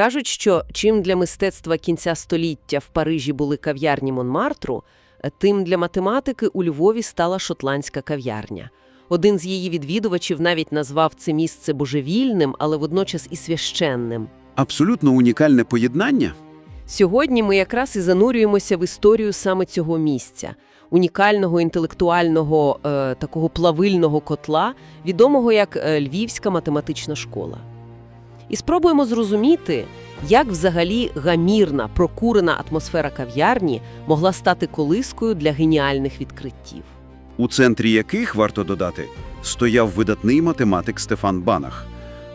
Кажуть, що чим для мистецтва кінця століття в Парижі були кав'ярні Монмартру, тим для математики у Львові стала шотландська кав'ярня. Один з її відвідувачів навіть назвав це місце божевільним, але водночас і священним. Абсолютно унікальне поєднання. Сьогодні ми якраз і занурюємося в історію саме цього місця, унікального інтелектуального е, такого плавильного котла, відомого як е, Львівська математична школа. І спробуємо зрозуміти, як взагалі гамірна, прокурена атмосфера кав'ярні могла стати колискою для геніальних відкриттів. у центрі яких, варто додати, стояв видатний математик Стефан Банах.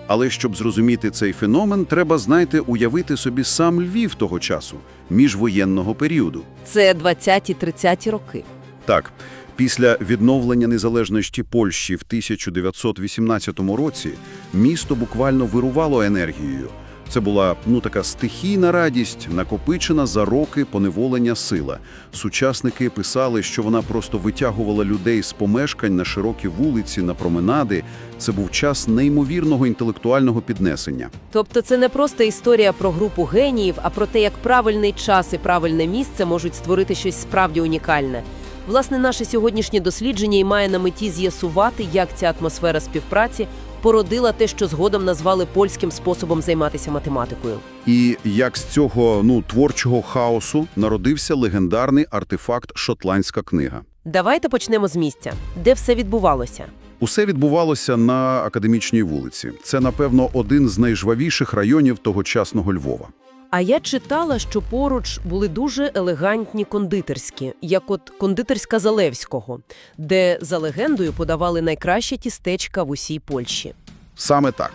Але щоб зрозуміти цей феномен, треба, знаєте, уявити собі сам Львів того часу, міжвоєнного періоду. Це 20-30 роки. Так, після відновлення незалежності Польщі в 1918 році місто буквально вирувало енергією. Це була ну така стихійна радість, накопичена за роки поневолення сила. Сучасники писали, що вона просто витягувала людей з помешкань на широкі вулиці, на променади. Це був час неймовірного інтелектуального піднесення. Тобто це не просто історія про групу геніїв, а про те, як правильний час і правильне місце можуть створити щось справді унікальне. Власне, наше сьогоднішнє дослідження і має на меті з'ясувати, як ця атмосфера співпраці породила те, що згодом назвали польським способом займатися математикою. І як з цього ну творчого хаосу народився легендарний артефакт Шотландська книга. Давайте почнемо з місця, де все відбувалося. Усе відбувалося на академічній вулиці. Це, напевно, один з найжвавіших районів тогочасного Львова. А я читала, що поруч були дуже елегантні кондитерські, як от кондитерська Залевського, де за легендою подавали найкраще тістечка в усій Польщі. Саме так.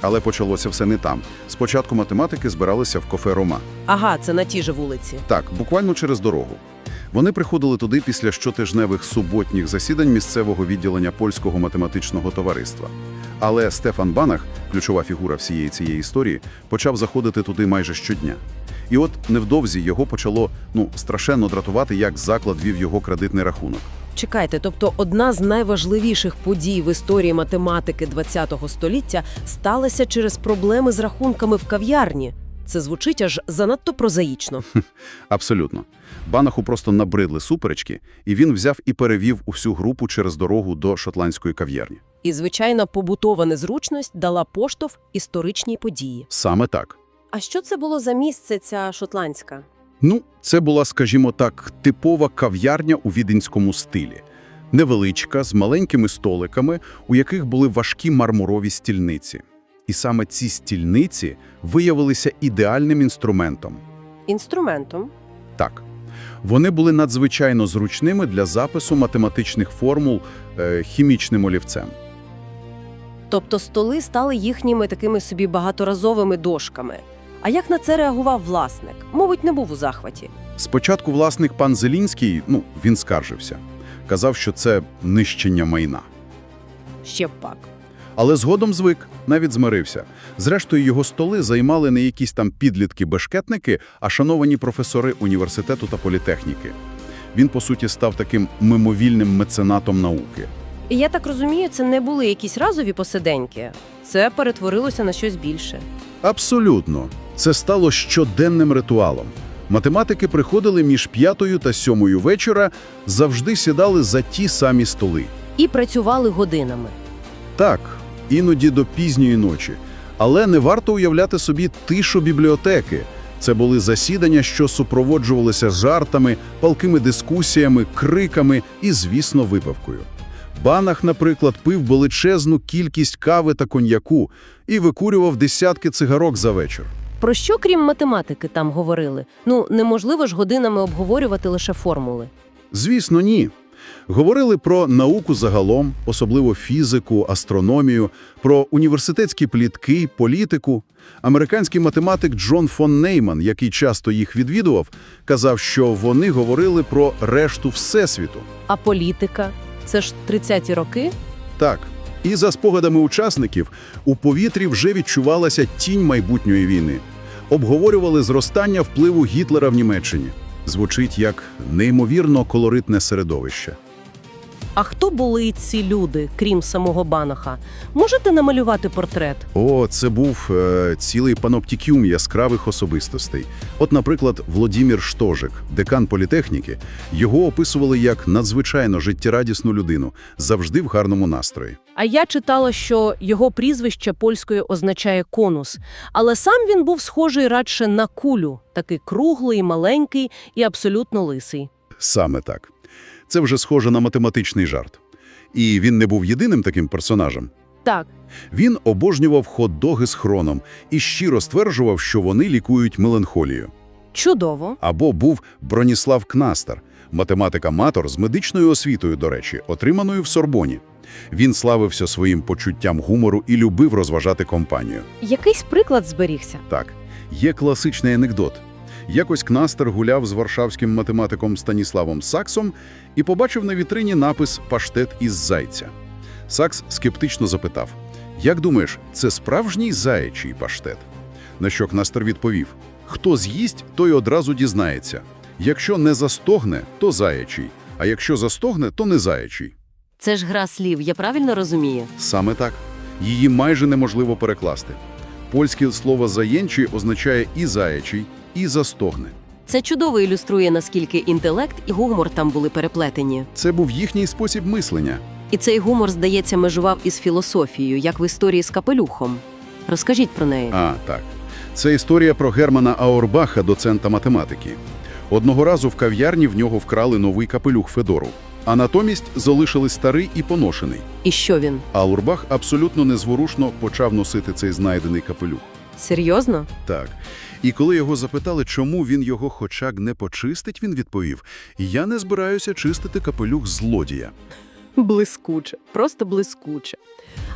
Але почалося все не там. Спочатку математики збиралися в кафе Рома. Ага, це на тій же вулиці. Так, буквально через дорогу. Вони приходили туди після щотижневих суботніх засідань місцевого відділення польського математичного товариства. Але Стефан Банах, ключова фігура всієї цієї історії, почав заходити туди майже щодня. І от невдовзі його почало ну страшенно дратувати, як заклад вів його кредитний рахунок. Чекайте, тобто одна з найважливіших подій в історії математики ХХ століття сталася через проблеми з рахунками в кав'ярні. Це звучить аж занадто прозаїчно. Абсолютно. Банаху просто набридли суперечки, і він взяв і перевів усю групу через дорогу до шотландської кав'ярні. І, звичайно, побутова незручність дала поштовх історичній події. Саме так. А що це було за місце, ця шотландська? Ну, це була, скажімо так, типова кав'ярня у віденському стилі. Невеличка, з маленькими столиками, у яких були важкі мармурові стільниці. І саме ці стільниці виявилися ідеальним інструментом. Інструментом. Так, вони були надзвичайно зручними для запису математичних формул е, хімічним олівцем. Тобто столи стали їхніми такими собі багаторазовими дошками. А як на це реагував власник? Мабуть, не був у захваті. Спочатку власник пан Зелінський, ну, він скаржився. Казав, що це нищення майна. Ще б пак. Але згодом звик, навіть змирився. Зрештою, його столи займали не якісь там підлітки-бешкетники, а шановані професори університету та політехніки. Він, по суті, став таким мимовільним меценатом науки. І я так розумію, це не були якісь разові посиденьки. Це перетворилося на щось більше. Абсолютно. Це стало щоденним ритуалом. Математики приходили між п'ятою та сьомою вечора, завжди сідали за ті самі столи. І працювали годинами. Так, іноді до пізньої ночі. Але не варто уявляти собі тишу бібліотеки. Це були засідання, що супроводжувалися жартами, палкими дискусіями, криками і, звісно, випивкою. Банах, наприклад, пив величезну кількість кави та коньяку і викурював десятки цигарок за вечір. Про що, крім математики, там говорили? Ну, неможливо ж годинами обговорювати лише формули. Звісно, ні. Говорили про науку загалом, особливо фізику, астрономію, про університетські плітки, політику. Американський математик Джон фон Нейман, який часто їх відвідував, казав, що вони говорили про решту Всесвіту. А політика? Це ж 30-ті роки? Так. І за спогадами учасників, у повітрі вже відчувалася тінь майбутньої війни. Обговорювали зростання впливу Гітлера в Німеччині. Звучить як неймовірно колоритне середовище. А хто були ці люди, крім самого Банаха? Можете намалювати портрет? О, це був е, цілий паноптікюм яскравих особистостей. От, наприклад, Володимир Штожик, декан політехніки, його описували як надзвичайно життєрадісну людину, завжди в гарному настрої. А я читала, що його прізвище польською означає конус, але сам він був схожий радше на кулю, такий круглий, маленький і абсолютно лисий. Саме так. Це вже схоже на математичний жарт. І він не був єдиним таким персонажем. Так, Він обожнював хот-доги з хроном і щиро стверджував, що вони лікують меланхолію. чудово. Або був Броніслав Кнастер, математик-аматор з медичною освітою, до речі, отриманою в Сорбоні. Він славився своїм почуттям гумору і любив розважати компанію. Якийсь приклад зберігся. Так, є класичний анекдот. Якось Кнастер гуляв з варшавським математиком Станіславом Саксом і побачив на вітрині напис «Паштет із зайця». Сакс скептично запитав, «Як думаєш, це справжній заячий паштет?» На що Кнастер відповів, «Хто з'їсть, той одразу дізнається. Якщо не застогне, то заячий, а якщо застогне, то не заячий». Це ж гра слів, я правильно розумію? Саме так. Її майже неможливо перекласти. Польське слово «заєнчий» означає і «заячий», і «застогне». Це чудово ілюструє, наскільки інтелект і гумор там були переплетені. Це був їхній спосіб мислення. І цей гумор, здається, межував із філософією, як в історії з капелюхом. Розкажіть про неї. А, так. Це історія про Германа Аурбаха, доцента математики. Одного разу в кав'ярні в нього вкрали новий капелюх Федору, а натомість залишили старий і поношений. І що він? Аурбах абсолютно незворушно почав носити цей знайдений капелюх. Серйозно? Так. І коли його запитали, чому він його хоча б не почистить, він відповів: «Я не збираюся чистити капелюх злодія». Блискуче, просто блискуче.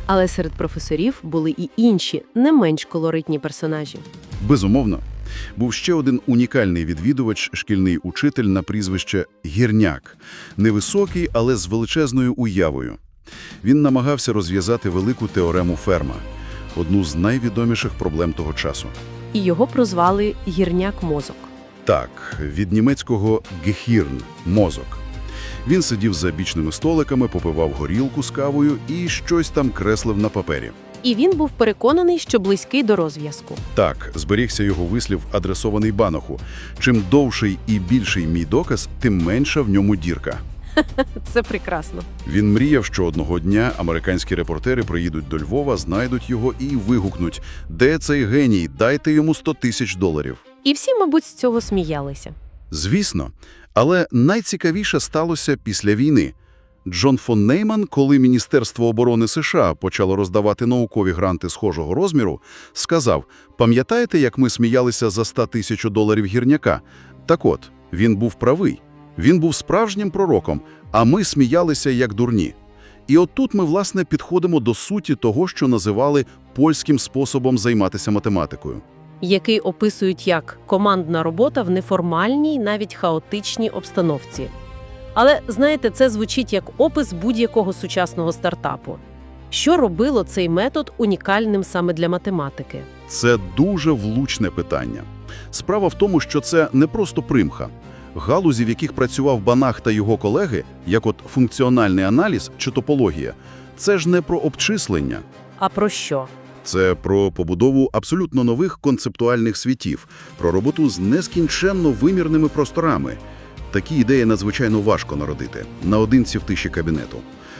Але серед професорів були і інші, не менш колоритні персонажі. Безумовно. Був ще один унікальний відвідувач, шкільний учитель на прізвище Гірняк. Невисокий, але з величезною уявою. Він намагався розв'язати велику теорему Ферма, одну з найвідоміших проблем того часу. І його прозвали гірняк мозок. Так, від німецького «Gehirn» – мозок. Він сидів за бічними столиками, попивав горілку з кавою і щось там креслив на папері. І він був переконаний, що близький до розв'язку. Так, зберігся його вислів, адресований Банаху. Чим довший і більший мій доказ, тим менша в ньому дірка. Це прекрасно. Він мріяв, що одного дня американські репортери приїдуть до Львова, знайдуть його і вигукнуть «Де цей геній? Дайте йому 100 тисяч доларів». І всі, мабуть, з цього сміялися. Звісно. Але найцікавіше сталося після війни. Джон фон Нейман, коли Міністерство оборони США почало роздавати наукові гранти схожого розміру, сказав, пам'ятаєте, як ми сміялися за 100 тисяч доларів гірняка? Так от, він був правий. Він був справжнім пророком, а ми сміялися як дурні. І от тут ми, власне, підходимо до суті того, що називали польським способом займатися математикою. який описують як командна робота в неформальній, навіть хаотичній обстановці. Але знаєте, це звучить як опис будь-якого сучасного стартапу. Що робило цей метод унікальним саме для математики? Це дуже влучне питання. Справа в тому, що це не просто примха. Галузі, в яких працював Банах та його колеги, як от функціональний аналіз чи топологія, це ж не про обчислення. А про що? Це про побудову абсолютно нових концептуальних світів, про роботу з нескінченно вимірними просторами. Такі ідеї надзвичайно важко народити наодинці в тиші кабінету.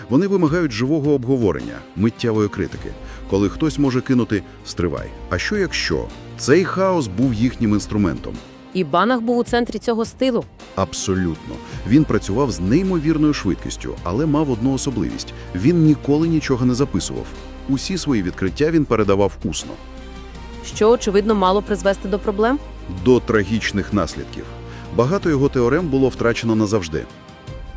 Вони вимагають живого обговорення, миттєвої критики, коли хтось може кинути «стривай». А що якщо? Цей хаос був їхнім інструментом. І Банах був у центрі цього стилу. Абсолютно. Він працював з неймовірною швидкістю, але мав одну особливість – він ніколи нічого не записував. Усі свої відкриття він передавав усно. що, очевидно, мало призвести до проблем? До трагічних наслідків. Багато його теорем було втрачено назавжди.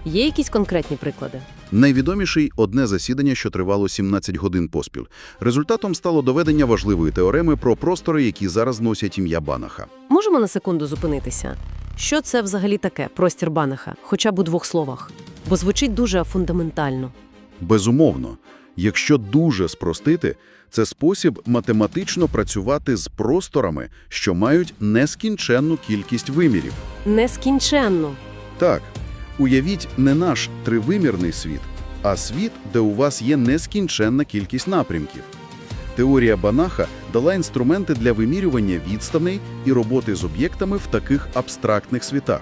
Є якісь конкретні приклади? Найвідоміший – одне засідання, що тривало 17 годин поспіль. Результатом стало доведення важливої теореми про простори, які зараз носять ім'я Банаха. Можемо на секунду зупинитися? Що це взагалі таке простір Банаха, хоча б у двох словах? Бо звучить дуже фундаментально. Безумовно, якщо дуже спростити, це спосіб математично працювати з просторами, що мають нескінченну кількість вимірів. Нескінченно. Так, Уявіть не наш тривимірний світ, а світ, де у вас є нескінченна кількість напрямків. Теорія Банаха дала інструменти для вимірювання відстаней і роботи з об'єктами в таких абстрактних світах.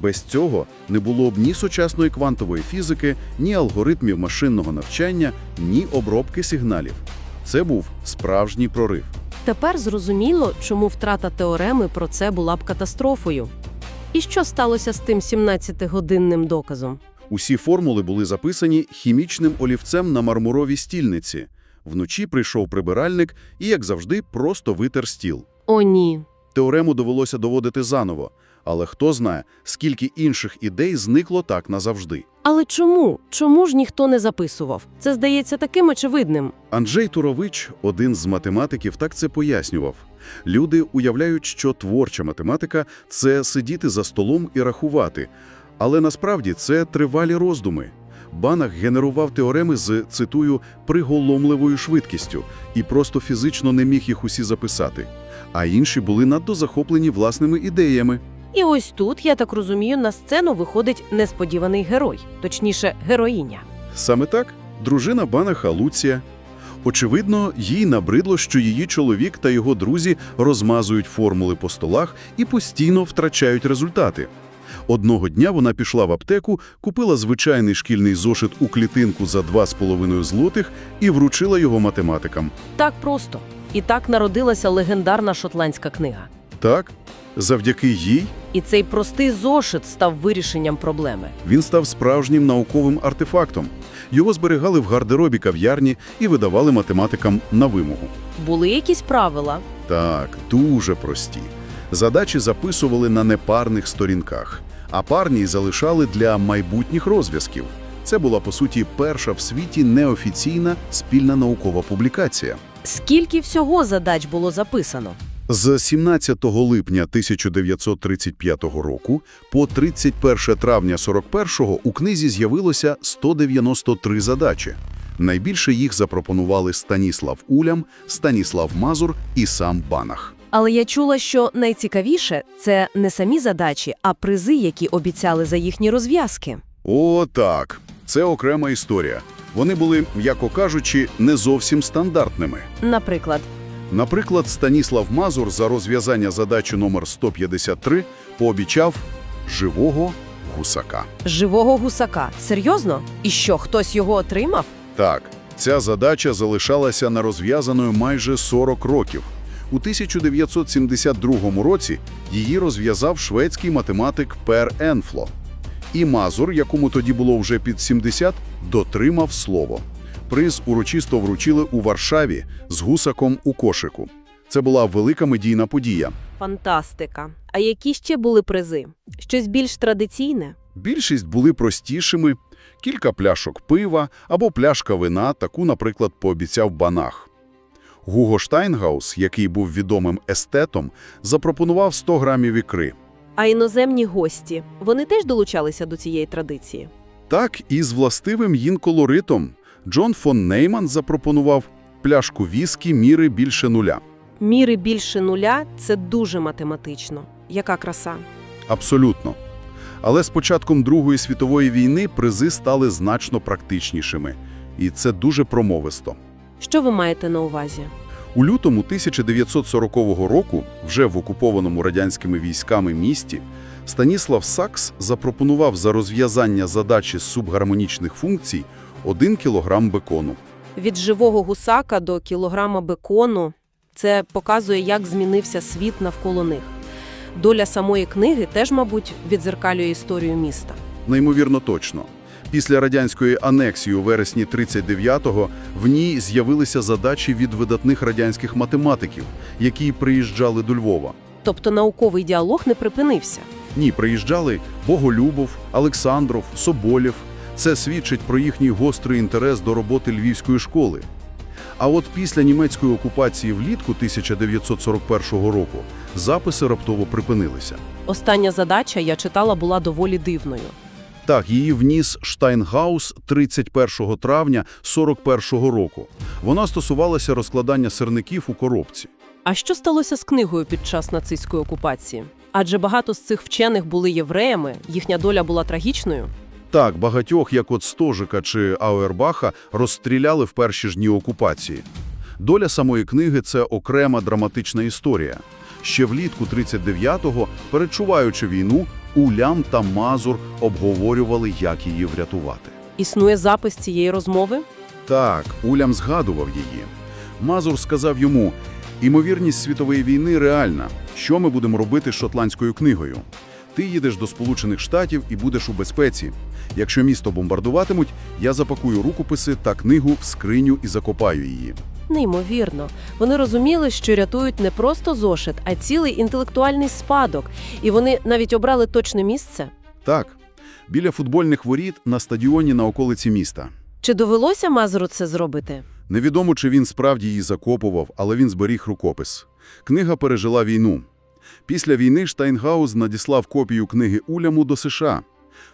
Без цього не було б ні сучасної квантової фізики, ні алгоритмів машинного навчання, ні обробки сигналів. Це був справжній прорив. Тепер зрозуміло, чому втрата теореми про це була б катастрофою. І що сталося з тим 17-годинним доказом? Усі формули були записані хімічним олівцем на мармуровій стільниці. Вночі прийшов прибиральник і, як завжди, просто витер стіл. О, ні. Теорему довелося доводити заново. Але хто знає, скільки інших ідей зникло так назавжди. Але чому? Чому ж ніхто не записував? Це здається таким очевидним. Анджей Турович, один з математиків, так це пояснював. Люди уявляють, що творча математика – це сидіти за столом і рахувати. Але насправді це тривалі роздуми. Банах генерував теореми з, цитую, приголомливою швидкістю і просто фізично не міг їх усі записати. А інші були надто захоплені власними ідеями. І ось тут, я так розумію, на сцену виходить несподіваний герой, точніше, героїня. Саме так, дружина Банаха Луція. Очевидно, їй набридло, що її чоловік та його друзі розмазують формули по столах і постійно втрачають результати. Одного дня вона пішла в аптеку, купила звичайний шкільний зошит у клітинку за 2,5 злотих і вручила його математикам. Так просто. І так народилася легендарна шотландська книга. Так, завдяки їй І цей простий зошит став вирішенням проблеми. він став справжнім науковим артефактом. Його зберігали в гардеробі кав'ярні і видавали математикам на вимогу. Були якісь правила. Так, дуже прості. Задачі записували на непарних сторінках, а парні залишали для майбутніх розв'язків. Це була, по суті, перша в світі неофіційна спільна наукова публікація. Скільки всього задач було записано? З 17 липня 1935 року по 31 травня 41-го у книзі з'явилося 193 задачі. Найбільше їх запропонували Станіслав Улям, Станіслав Мазур і сам Банах. Але я чула, що найцікавіше це не самі задачі, а призи, які обіцяли за їхні розв'язки. О, так. Це окрема історія. Вони були, м'яко кажучи, не зовсім стандартними. Наприклад, Наприклад, Станіслав Мазур за розв'язання задачі номер 153 пообіцяв живого гусака. живого гусака. Серйозно? І що, хтось його отримав? Так, ця задача залишалася нерозв'язаною майже 40 років. У 1972 році її розв'язав шведський математик Пер Енфло. І Мазур, якому тоді було вже під 70, дотримав слово. Приз урочисто вручили у Варшаві з гусаком у кошику. Це була велика медійна подія. Фантастика. А які ще були призи? Щось більш традиційне? Більшість були простішими – кілька пляшок пива або пляшка вина, таку, наприклад, пообіцяв Банах. Гуго Штайнгаус, який був відомим естетом, запропонував 100 грамів ікри. А іноземні гості, вони теж долучалися до цієї традиції? Так і з властивим їм колоритом Джон фон Нейман запропонував пляшку віскі міри більше нуля. Міри більше нуля – це дуже математично. Яка краса? Абсолютно. Але з початком Другої світової війни призи стали значно практичнішими. І це дуже промовисто. Що ви маєте на увазі? У лютому 1940 року, вже в окупованому радянськими військами місті, Станіслав Сакс запропонував за розв'язання задачі з субгармонічних функцій 1 кілограм бекону. Від живого гусака до кілограма бекону – це показує, як змінився світ навколо них. Доля самої книги теж, мабуть, відзеркалює історію міста. Неймовірно точно. Після радянської анексії у вересні 39-го в ній з'явилися задачі від видатних радянських математиків, які приїжджали до Львова. Тобто науковий діалог не припинився. Ні, приїжджали Боголюбов, Олександров, Соболєв. Це свідчить про їхній гострий інтерес до роботи львівської школи. А от після німецької окупації влітку 1941 року записи раптово припинилися. Остання задача, я читала, була доволі дивною. Так, її вніс Штайнгаус 31 травня 41 року. Вона стосувалася розкладання сирників у коробці. А що сталося з книгою під час нацистської окупації? Адже багато з цих вчених були євреями, їхня доля була трагічною. Так, багатьох, як от Стожика чи Ауербаха, розстріляли в перші ж дні окупації. Доля самої книги – це окрема драматична історія. Ще влітку 39-го, перечуваючи війну, Улям та Мазур обговорювали, як її врятувати. Існує запис цієї розмови? Так, Улям згадував її. Мазур сказав йому, «Імовірність світової війни реальна. Що ми будемо робити з шотландською книгою? Ти їдеш до Сполучених Штатів і будеш у безпеці. Якщо місто бомбардуватимуть, я запакую рукописи та книгу в скриню і закопаю її». Неймовірно. Вони розуміли, що рятують не просто зошит, а цілий інтелектуальний спадок. І вони навіть обрали точне місце. Так, біля футбольних воріт на стадіоні на околиці міста. Чи довелося Мазуру це зробити? Невідомо, чи він справді її закопував, але він зберіг рукопис. Книга пережила війну. Після війни Штайнгаус надіслав копію книги Уляму до США.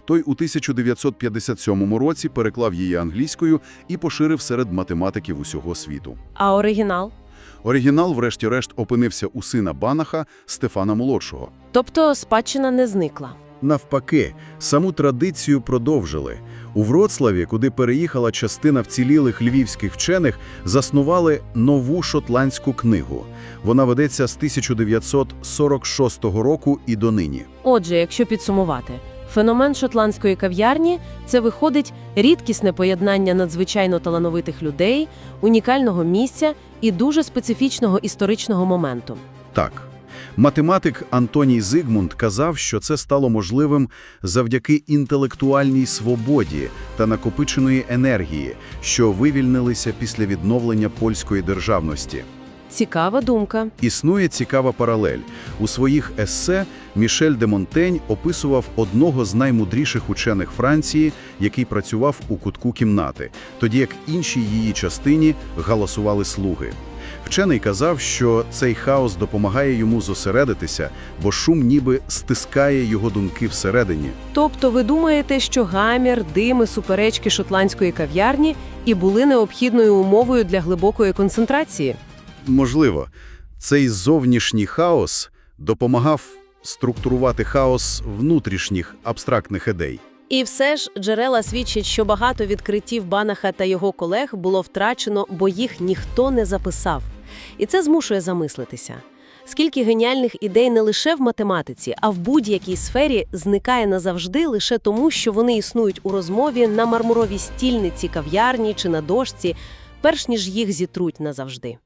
Той у 1957 році переклав її англійською і поширив серед математиків усього світу. А оригінал? Оригінал, врешті-решт, опинився у сина Банаха Стефана Молодшого. Тобто спадщина не зникла. Навпаки, саму традицію продовжили. У Вроцлаві, куди переїхала частина вцілілих львівських вчених, заснували нову шотландську книгу. Вона ведеться з 1946 року і донині. Отже, якщо підсумувати, феномен шотландської кав'ярні це виходить рідкісне поєднання надзвичайно талановитих людей, унікального місця і дуже специфічного історичного моменту. Так. Математик Антоній Зигмунд казав, що це стало можливим завдяки інтелектуальній свободі та накопиченої енергії, що вивільнилися після відновлення польської державності. Цікава думка. Існує цікава паралель. У своїх есе Мішель де Монтень описував одного з наймудріших учених Франції, який працював у кутку кімнати, тоді як іншій її частині галасували слуги. Вчений казав, що цей хаос допомагає йому зосередитися, бо шум ніби стискає його думки всередині. Тобто ви думаєте, що гамір, дими, суперечки шотландської кав'ярні і були необхідною умовою для глибокої концентрації? Можливо, цей зовнішній хаос допомагав структурувати хаос внутрішніх абстрактних ідей. І все ж джерела свідчать, що багато відкриттів Банаха та його колег було втрачено, бо їх ніхто не записав. І це змушує замислитися. Скільки геніальних ідей не лише в математиці, а в будь-якій сфері зникає назавжди лише тому, що вони існують у розмові на мармуровій стільниці, кав'ярні чи на дошці, перш ніж їх зітруть назавжди.